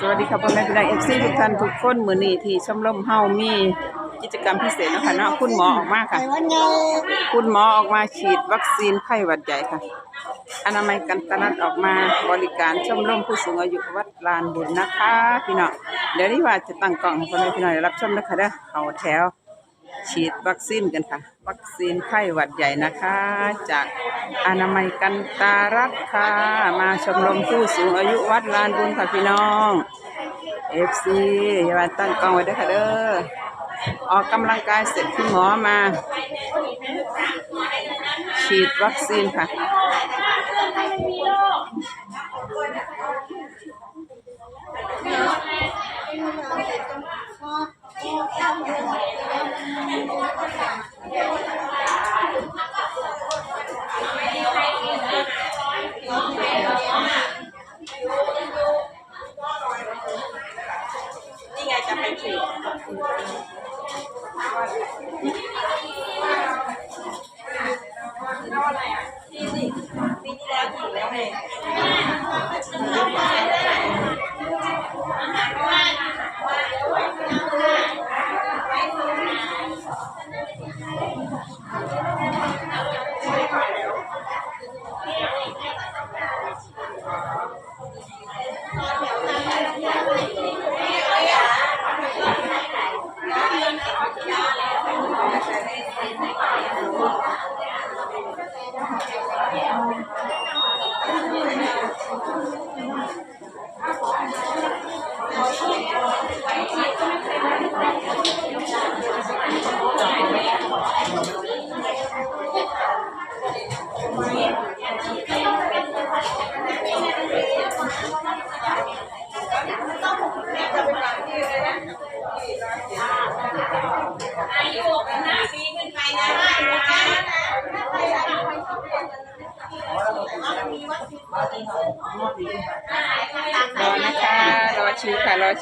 สวัสดีครับพ่อแม่พี่น้องเอฟซีทุกท่านทุกคนมือนี้ที่ชมรมเฮามีกิจกรรมพิเศษนะคะเนาะคุณหมอออกมาค่ะ คุณหมอออกมาฉีดวัคซีนไข้หวัดใหญ่ค่ะ อนามัยกันตนัดออกมาบริการชมรมผู้สูงอายุวัดลานบุญนะคะพี่น้องเดี๋ยวนี้ว่าจะตั้งกล่องให้พ่อแม่พี่น้องได้รับชมนะคะเด้อเอาแถวฉีดวัคซีนกันค่ะ วัคซีนไข้หวัดใหญ่นะคะ จากอนามัยกันตารัฐค่ะ มาชมรมผู้สูงอายุวัดลานบุญค่ะพี่น้องเอฟซีอย่ามาตั้งกองไว้ด้วยค่ะเด้อออกกำลังกายเสร็จคุณหมอมา ฉีดวัคซีนค่ะ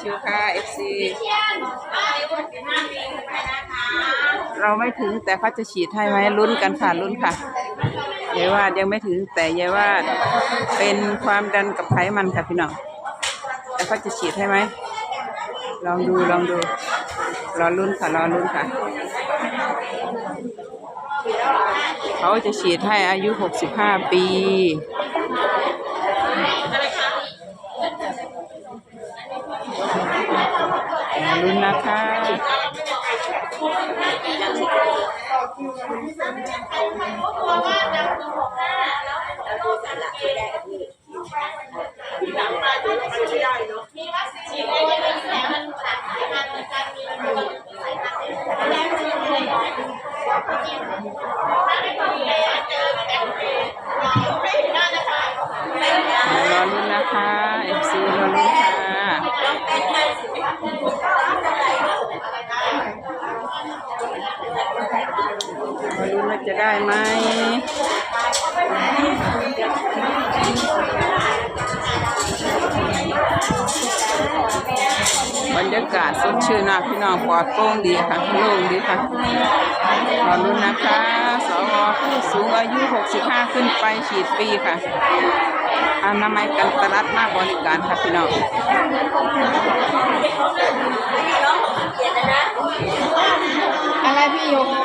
ชิวค่ะรอชิวค่ะเอฟซีเราไม่ถึงแต่เขาจะฉีดให้ไหมลุ้นกันค่ะลุ้นค่ะยายวาดยังไม่ถึงแต่ยายวาดเป็นความดันกับไขมันค่ะพี่น้องแต่เขาจะฉีดให้ไหมลองดูลองดูรอลุ้นค่ะรอลุ้นค่ะ เขาจะฉีดให้อายุ 65 ปี อย่า ลุ้นนะคะรอลุ้นนะคะ FC รอลุ้นค่ะรอลุ้นว่าจะ ได้ไหมบรรยากาศสดชื่นนะพี่น้องปลอดโปร่งดีค่ะโล่งดีค่ะรอลุ้นนะคะสวผู้สูงอายุ 65 ขึ้นไปฉีดฟรีค่ะอนามัยกันตลัดมากบริการค่ะพี่น้องอะไรพี่โยก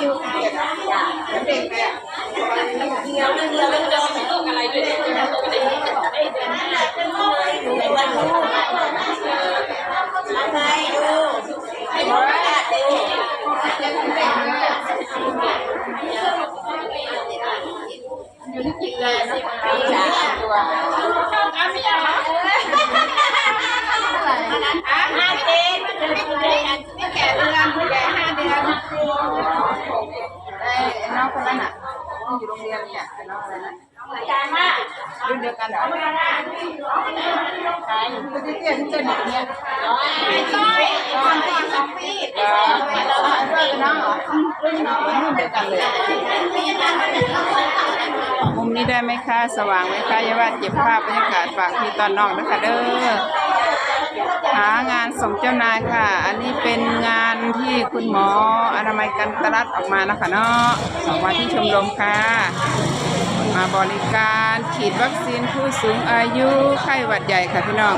เด็กเลยอะอยู่ที่จิตเล ยนะตัวไอ้น้องคนนั้นอะที่อยู่โรงเรียนเนี่ยน้องอะไรนะรุ่นเดียวกันเหรอใช่คือที่เตี้ยที่เจนเนี่ยต้อยต้อยสองปีเออต้อยเป็นน้องเหรอรุ่นเดียวกันเลยมุมนี้ได้ไหมคะ สว่างไหมคะอย่าว่าเก็บภาพบรรยากาศฝากที่ตอนน้อกนะคะเด้อ งานส่งเจ้านายค่ะ อันนี้เป็นงานที่คุณหมออนามัยกันตรัสออกมานะคะเนาะส่งมาที่ชมรมค่ะมามาบริการฉีดวัคซีนผู้สูงอายุไข้หวัดใหญ่ค่ะพี่น้อง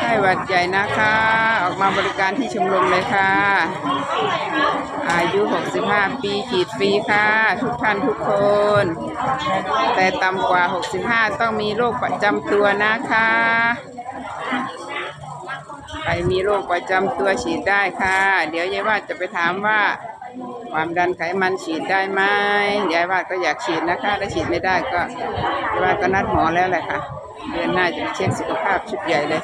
ไข้หวัดใหญ่นะคะ ออกมาบริการที่ชมรมเลยค่ะ อายุ 65 ปีฉีดฟรีค่ะ ทุกท่านทุกคน แต่ต่ำกว่า 65 ต้องมีโรคประจำตัวนะคะ ใครมีโรคประจำตัวฉีดได้ค่ะ เดี๋ยวยายว่าจะไปถามว่า ความดันไขมันฉีดได้ไหมยายว่าก็อยากฉีดนะคะถ้าฉีดไม่ได้ก็ยายว่าก็นัดหมอแล้วแหละค่ะเดือนหน้าจะไปเช็คสุขภาพชุดใหญ่เลย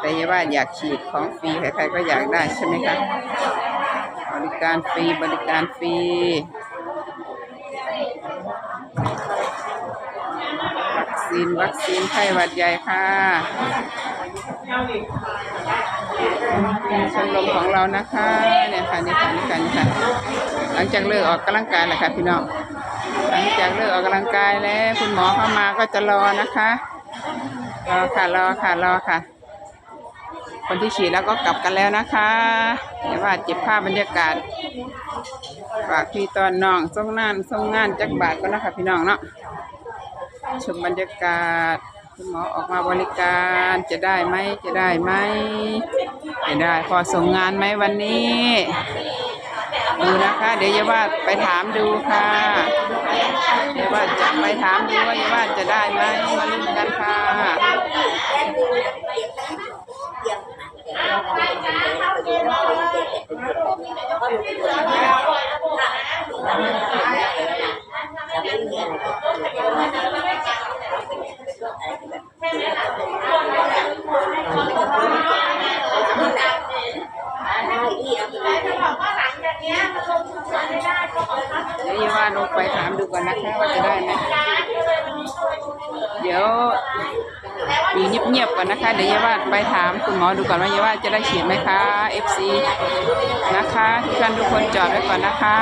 แต่ยายว่าอยากฉีดของฟรีใครๆก็อยากได้ใช่ไหมคะบริการฟรีบริการฟรีวัคซีนวัคซีนไข้หวัดใหญ่ค่ะ ชมรมของเรานะคะเนี่ยค่ะนี่ค่ะนี่ค่ะนี่ค่ะ หลังจากเลิกออกกำลังกายแหละค่ะพี่น้องหลังจากเลิกออกกำลังกายแล้วคุณหมอเข้ามาก็จะรอนะคะรอค่ะรอค่ะรอค่ะ คนที่ฉีดแล้วก็กลับกันแล้วนะคะเดี๋ยวว่าเจ็บภาพบรรยากาศฝากพี่ตอนน้องส่งงานส่งงานจักบาทก็นะคะพี่น้องเนาะชมบรรยากาศ คุณหมอออกมาบริการจะได้ไหมจะได้ไหมจะได้พอส่งงานไหมวันนี้ ดูนะคะ เดี๋ยวยาว่าไปถามดูค่ะเดี๋ยวว่าจะไปถามดูว่าอยาว่าจะได้ไหมมาลุ้นกันค่ะเดี๋ยวอยาว่าลงไปถามดูก่อนนะคะว่าจะได้ไหมเดี๋ยวอยู่เงียบๆก่อนนะคะ เดี๋ยวอยาว่าไปถามคุณหมอดูก่อนว่าอยาว่าจะได้ฉีดไหมคะ FC นะคะทุกท่านทุกคนจอดไว้ก่อนนะคะ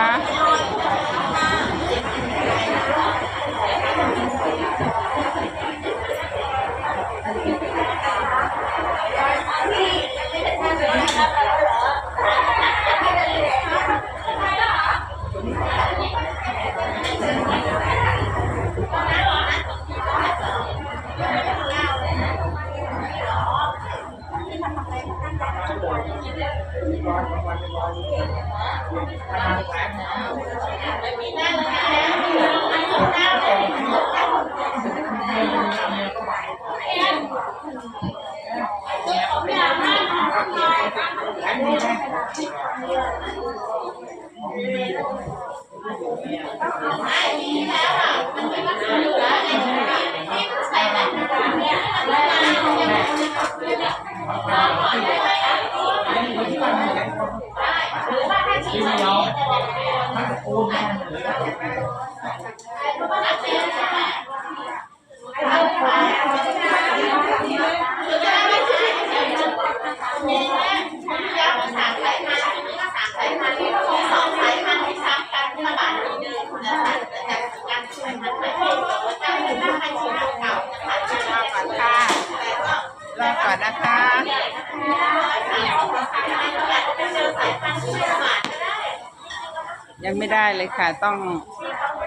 ไม่ได้เลยค่ะ ต้อง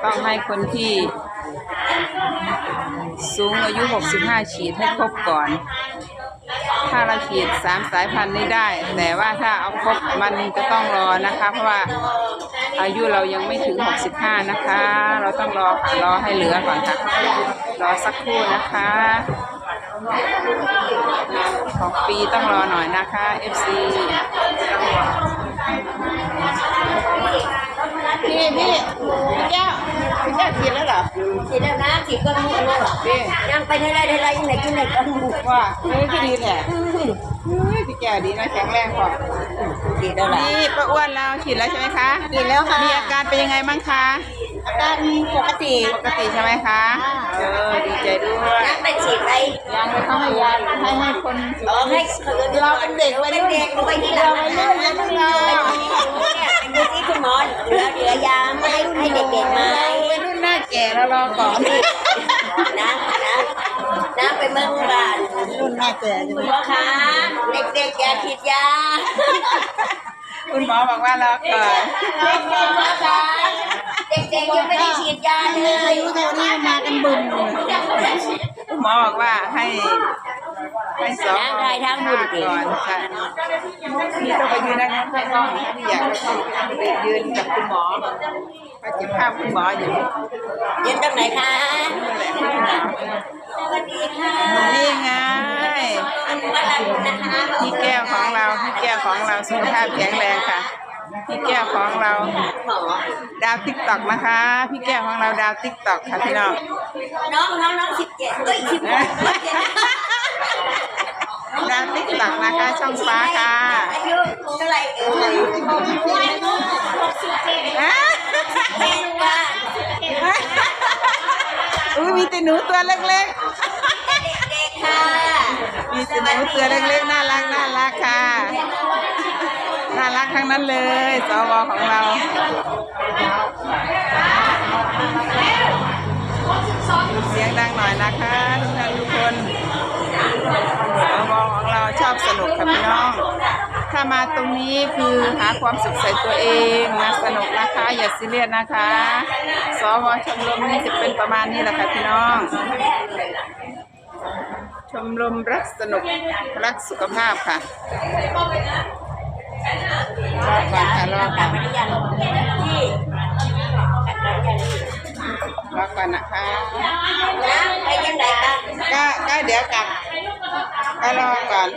ต้องให้คนที่สูงอายุ 65 ฉีดให้ครบก่อน ถ้าเราฉีดสามสายพันธุ์นี้ได้ แต่ว่าถ้าเอาครบมันจะต้องรอนะคะ เพราะว่าอายุเรายังไม่ถึง 65 นะคะ เราต้องรอค่ะ รอให้เหลือก่อนค่ะ รอสักครู่นะคะ ของฟรีต้องรอหน่อยนะคะ FC พี่พี่พี่แก้วพี่แก้วฉีดแล้วเหรอฉีดแล้วนะฉีดก็รู้รู้พี่ยังไปได้ไรได้ไรยังไงกินไหนก็รู้ว่าเฮ้ยพี่ดีแหละเฮ้ยพี่แก้วดีนะแข็งแรงกว่าฉีดแล้วล่ะนี่ป้าอ้วนเราฉีดแล้วใช่ไหมคะฉีดแล้วค่ะมีอาการเป็นยังไงบ้างคะอาการปกติปกติใช่ไหมคะเออดีใจด้วยยังไปฉีดไปยังไม่ต้องให้ยาให้ให้คนเออให้เราเป็นเด็กวัยรุ่นเด็กไปที่หลัง หมอเหลือเหลือยาไม่ให้ให้เด็กๆมาวัยรุ่นหน้าแก่แล้วรอก่อนนะนะนะไปเมืองบ้านรุ่นหน้าแก่คุณหมอคะเด็กๆอย่าฉีดยาคุณหมอบอกว่ารอก่อนเด็กๆนะคะ เด็กๆยังไม่ได้ฉีดยาเลยอายุเท่านี้มากันบึมเลยคุณหมอบอกว่าให้ให้สองทางไทยทางบุญเก่งก่อนค่ะนี่ต้องไปยืนนะถ้าต้องถ้าไม่อยากก็ต้องไปยืนกับคุณหมอไปเก็บภาพคุณหมออยู่ยืนตรงไหนคะนั่นแหละคุณหมอสวัสดีค่ะนี่ไงอันนี้มาลังนะคะพี่แก้วของเราพี่แก้วของเราสุขภาพแข็งแรงค่ะ พี่แก้วของเราหมอดาวติ๊กตอกนะคะ พี่แก้วของเราดาวติ๊กตอกค่ะพี่น้องน้องน้องน้องสิบเจ็ดเอ้ยสิบหกสิบเจ็ดดาวติ๊กตอกนะคะช่องฟ้าค่ะอายุเท่าไหร่เอ่ยอะเจ็ดค่ะอุ้ยมีแต่หนูตัวเล็กเด็กๆค่ะๆมีแต่หนูตัวเล็กๆน่ารักน่ารักค่ะ น่ารักทั้งนั้นเลยสวของเราเสียงดังหน่อยนะคะทุกท่านทุกคนสวของเราชอบสนุกค่ะพี่น้อง ถ้ามาตรงนี้คือหาความสุขใส่ตัวเองมาสนุกนะคะ อย่าซีเรียสนะคะ สวชมรมนี้จะเป็นประมาณนี้แหละค่ะพี่น้องชมรมรักสนุกรักสุขภาพค่ะ รอก่อนค่ะรอก่อนไม่ได้ยังที่กัดแล้วยังรอก่อนนะคะนะไปยังไงกันก็ก็เดี๋ยวกลับก็รอก่อน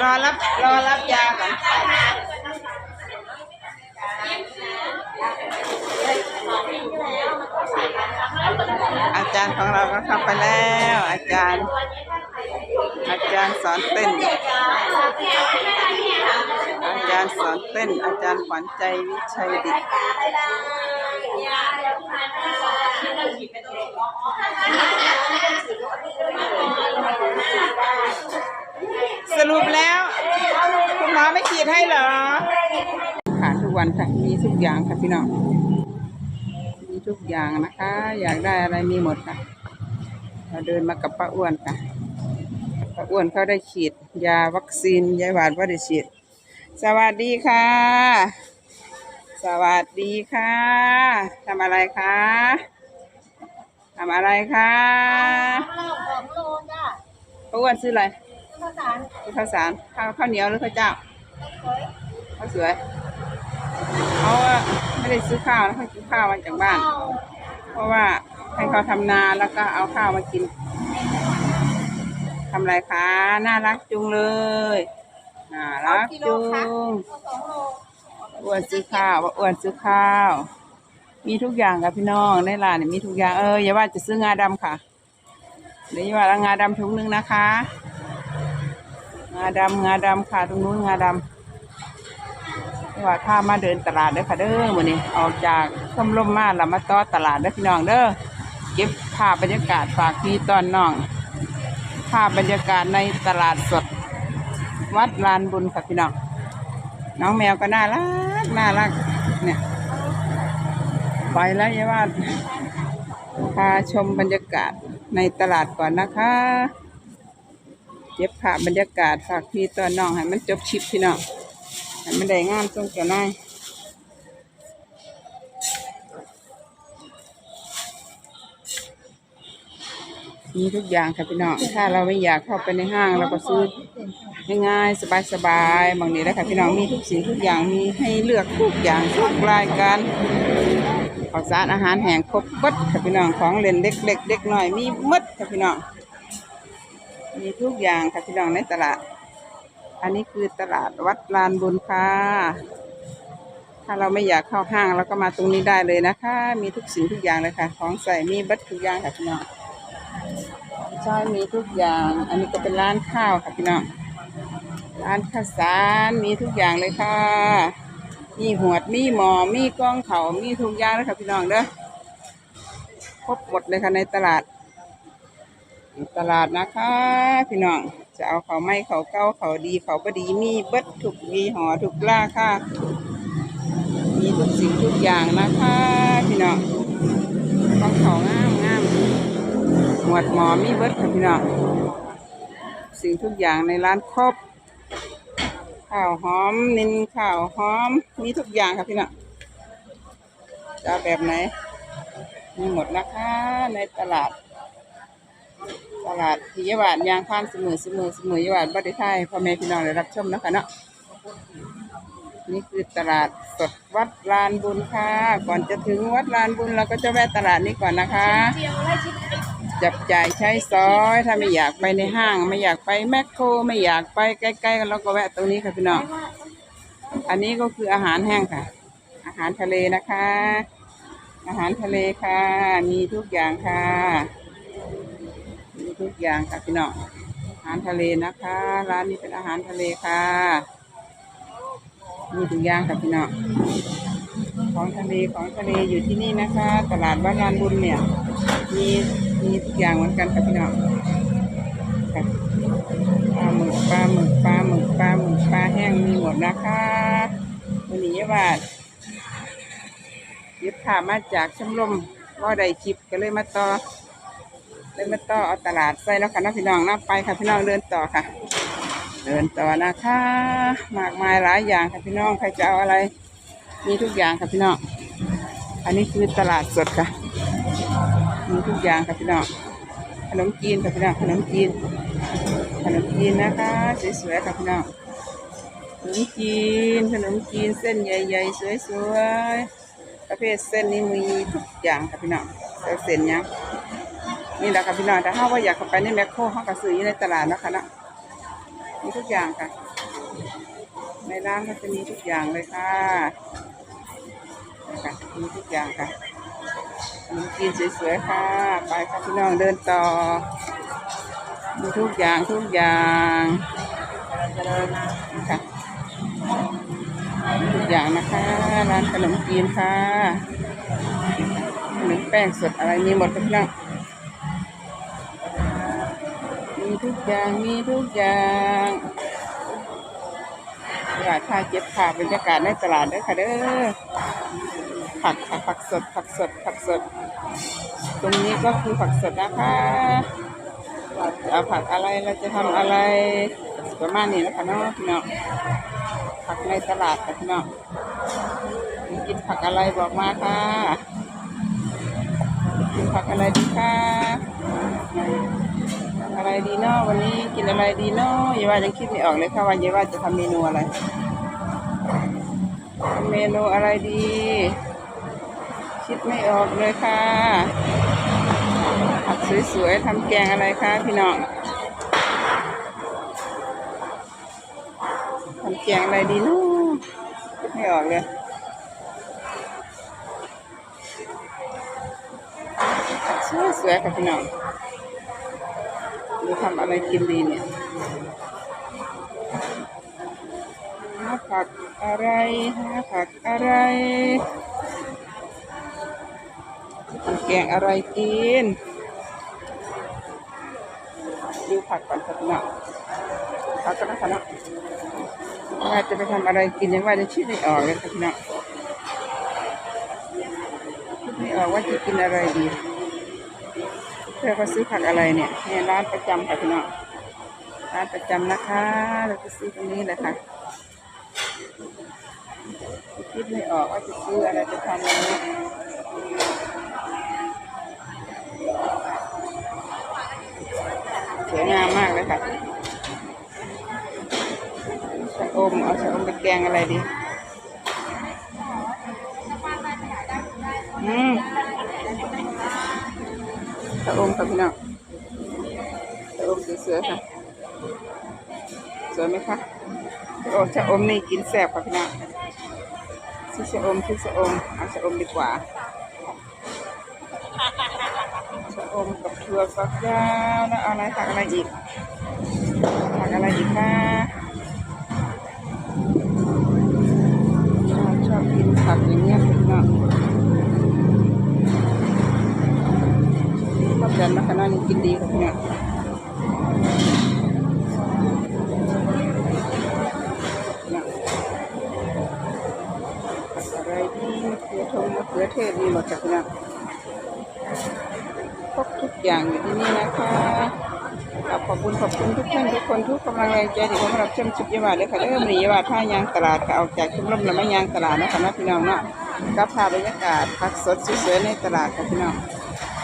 รอรับรอรับยาก่อนอาจารย์ของเราก็เข้าไปแล้ว อาจารย์ อาจารย์สอนเต้น อาจารย์สอนเต้น อาจารย์ขวัญใจวิชัยดิตสรุปแล้ว คุณหมอไม่ฉีดให้เหรอค่ะทุกวันค่ะ มีทุกอย่างค่ะพี่น้อง มีทุกอย่างนะคะ อยากได้อะไรมีหมดค่ะ เราเดินมากับป้าอ้วนค่ะ ป้าอ้วนเขาได้ฉีดยาวัคซีนยาหวาดว่าได้ฉีด สวัสดีค่ะ สวัสดีค่ะทำอะไรคะทำอะไรคะป้าอ้วนซื้ออะไรซื้อข้าวสารข้าวข้าวเหนียวหรือข้าวเจ้าข้าวสวยเขาอะไม่ได้ซื้อข้าวนะเขากินข้าวมาจากบ้าน เพราะว่าให้เขาทำนาแล้วก็เอาข้าวมากิน ทำอะไรคะ น่ารักจุงเลย น่ารักจุงอ้วนซื้อข้าวว่าอ้วนซื้อข้าว มีทุกอย่างค่ะพี่น้องในร้านเนี่ยมีทุกอย่างเอออย่าว่าจะซื้องาดำค่ะเดี๋ยวอย่าว่าเอางาดำถุงหนึงนะคะ งาดำงาดำค่ะตรงนู้นงาดำไม่ว่าถ้ามาเดินตลาดเด้อค่ะเด้อวันนี้ออกจากส้มลมมาเรามาต่อตลาดเด้อพี่น้องเด้อเก็บภาพบรรยากาศฝากพี่ตอนน้อง ภาพบรรยากาศในตลาดสด วัดลานบุญค่ะพี่น้อง น้องแมวก็น่ารัก น่ารัก เนี่ย ไปแล้วยายว่าพาชมบรรยากาศในตลาดก่อนนะคะเก็บภาพบรรยากาศฝากพี่ตอนน้องให้มันจบชิปพี่น้องให้มันได้งามส่งเจ้านาย มีทุกอย่างค่ะพี่น้อง ถ้าเราไม่อยากเข้าไปในห้างเราก็ซื้อง่ายๆสบายๆบางนี้แล้วค่ะพี่น้องมีทุกสิ่งทุกอย่างมีให้เลือกทุกอย่างทุกรายการข้าวสารอาหารแห้งครบเบัดค่ะพี่น้องของเล่นเล็กเล็กเด็กน้อยมีหมดค่ะพี่น้องมีทุกอย่างค่ะพี่น้องในตลาด อันนี้คือตลาดวัดลานบุญค่ะถ้าเราไม่อยากเข้าห้างเราก็มาตรงนี้ได้เลยนะคะ มีทุกสิ่งทุกอย่างเลยค่ะ ของใส่มีบัตทุกอย่างค่ะพี่น้อง ใช่มีทุกอย่าง อันนี้ก็เป็นร้านข้าวค่ะพี่น้อง ร้านข้าวสารมีทุกอย่างเลยค่ะ มีหวด มีหมอ มีกล้องเขามีทุกอย่างเลยค่ะพี่น้องเด้อ ครบหมดเลยค่ะในตลาด ตลาดนะคะ พี่น้อง จะเอาเขาไม่เขาเก้าเขาดีเขาก็ดี มีเบิดถูกมีหอถูกล่าค่ะ มีทุกสิ่งทุกอย่างนะคะพี่น้องของเขางามงาม หมวดหมอมีเบิร์ดค่ะพี่น้องสิ่งทุกอย่างในร้านครบข้าวหอมนินข้าวหอมมีทุกอย่างค่ะพี่น้องจะเอาแบบไหนมีหมดนะคะในตลาด ตลาดพิยาบาทยางพานเสมอเสมอเสมอยาบาทบัตรไทยพ่อแม่พี่น้องได้รับชมนะคะเนาะ นี่คือตลาดสดวัดลานบุญค่ะ ก่อนจะถึงวัดลานบุญเราก็จะแวะตลาดนี้ก่อนนะคะ จับจ่ายใช้สอย ถ้าไม่อยากไปในห้าง ไม่อยากไปแมคโคร ไม่อยากไปใกล้ๆกันเราก็แวะตรงนี้ค่ะพี่น้อง อันนี้ก็คืออาหารแห้งค่ะ อาหารทะเลนะคะ อาหารทะเลค่ะ มีทุกอย่างค่ะ มีทุกอย่างค่ะพี่น้อง อาหารทะเลนะคะ ร้านนี้เป็นอาหารทะเลค่ะ มีทุกอย่างค่ะพี่น้องของทะเลของทะเลอยู่ที่นี่นะคะ ตลาดบ้านลานบุญเนี่ย มีมีทุกอย่างเหมือนกันค่ะพี่น้องปลาหมึกปลาหมึกปลาหมึกปลาหมึกปลาแห้งมีหมดนะคะวันนี้ว่ายึดข่ามาจากชมรมว่าได้ชิปก็เลยมาต่อเลยมาต่อเอาตลาดใส่แล้วค่ะน้องพี่น้องนับไปค่ะพี่น้องเดินต่อค่ะ เดินต่อนะคะ มากมายหลายอย่างค่ะพี่น้องใครจะเอาอะไร มีทุกอย่างค่ะพี่น้อง อันนี้คือตลาดสดค่ะ มีทุกอย่างค่ะพี่น้อง ขนมจีนค่ะพี่น้อง ขนมจีน ขนมจีนนะคะสวยๆค่ะพี่น้อง ขนมจีน ขนมจีนเส้นใหญ่ๆ สวยๆ ประเภทเส้นนี้มีทุกอย่างค่ะพี่น้องเอาเส้นหยังนี่แหละค่ะพี่น้องแต่ถ้าว่าอยากเข้าไปในแมคโครเขาก็ซื้ออยู่ในตลาดนะคะเนาะ มีทุกอย่างค่ะ ในร้านก็จะมีทุกอย่างเลยค่ะนะคะมีทุกอย่างค่ะขนมจีนสวยๆค่ะ ไปค่ะพี่น้องเดินต่อ มีทุกอย่างทุกอย่างนะคะทุกอย่างนะคะ ร้านขนมจีนค่ะขนมแป้งสดอะไรมีหมดค่ะพี่น้อง ทุกอย่างมีทุกอย่างตลาดท่าเจ็บค่ะบรรยากาศในตลาดเด้อค่ะเด้อผักผักผักสดผักสดผักสด ตรงนี้ก็คือผักสดนะคะจะเอาผักอะไรเราจะทำอะไรประมาณนี้นะคะเนาะพี่น้องผักในตลาดค่ะพี่น้องกินผักอะไรบอกมาค่ะกินผักอะไรดีคะ อะไรดีเนาะวันนี้กินอะไรดีเนาะอย่าว่ายังคิดไม่ออกเลยค่ะว่าอย่าว่าจะทำเมนูอะไรทำเมนูอะไรดี คิดไม่ออกเลยค่ะผักสวยๆทำแกงอะไรคะพี่น้องทำแกงอะไรดีเนาะคิดไม่ออกเลยสวยๆค่ะพี่น้อง จะทำอะไรกินดีเนี่ยหาผักอะไรหาผักอะไรแกงอะไรกินดูผักก่อนค่ะพี่องผักก็นะคะเนาะว่าจะไปทำอะไรกินยังว่าจะคิดไม่ออกเลยค่ะพี่น้องคิดไม่ออกว่าจะกินอะไรดี เธอก็ซื้อผักอะไรเนี่ยเนี่ยร้านประจำค่ะพี่น้องร้านประจำนะคะเราจะซื้อตรงนี้เลยค่ะคิดไม่ออกว่าจะซื้ออะไรจะทำอะไรสวยงามมากเลยค่ะชะอมเอาชะอมไปแกงอะไรดี อืม ชะอมค่ะพี่น้องชะอมสวยๆค่ะ สวยไหมคะโอ้ชะอมนี่กินแซ่บค่ะพี่น้องซื้อชะอมซื้อชะอมเอาชะอมดีกว่าชะอมกับถั่วฝักยาวแล้วเอาอะไรผักอะไรอีกผักอะไรอีกคะชอบชอบกินผักอย่างเงี้ยพี่น้อง ชอบแบบนักขนากินดีค่ะพี่น้องน่ะผักอะไรดีมะเขือทงมะเขือเทศมีหมดจ้ะพี่น้องครบทุกอย่างอยู่ที่นี่นะคะขอบคุณขอบคุณทุกท่านทุกคนทุกกำลังแรงใจที่มารับชมชิปยาวาเลยค่ะเริ่มหนียาวาผ้ายางตลาดค่ะออกจากชุมลมล้วมายางตลาดนะคะนะพี่น้องเนาะก็พาบรรยากาศพักสดสวยๆในตลาดค่ะพี่น้อง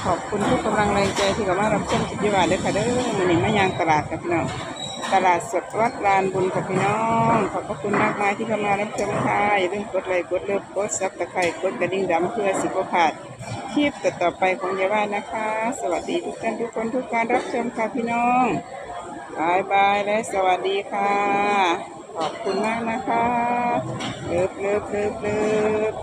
ขอบคุณทุกกำลังแรงใจที่เข้ามารับชมชิปยาวาเลยค่ะเริ่มหนีมายางตลาดค่ะพี่น้องตลาดสดวัดลานบุญค่ะพี่น้อง ขอบพระคุณมากมายที่เข้ามารับชมค่ะอย่าลืมกดไลค์กดเลิฟกดซับตะไคร้กดกระดิ่งดำเพื่อสิบพลาดคลิปต่อไปของยาว่านะคะ สวัสดีทุกท่านทุกคนทุกการรับชมค่ะพี่น้องบายบายและสวัสดีค่ะ ขอบคุณมากนะคะเลิฟเลิฟเลิฟเลิฟ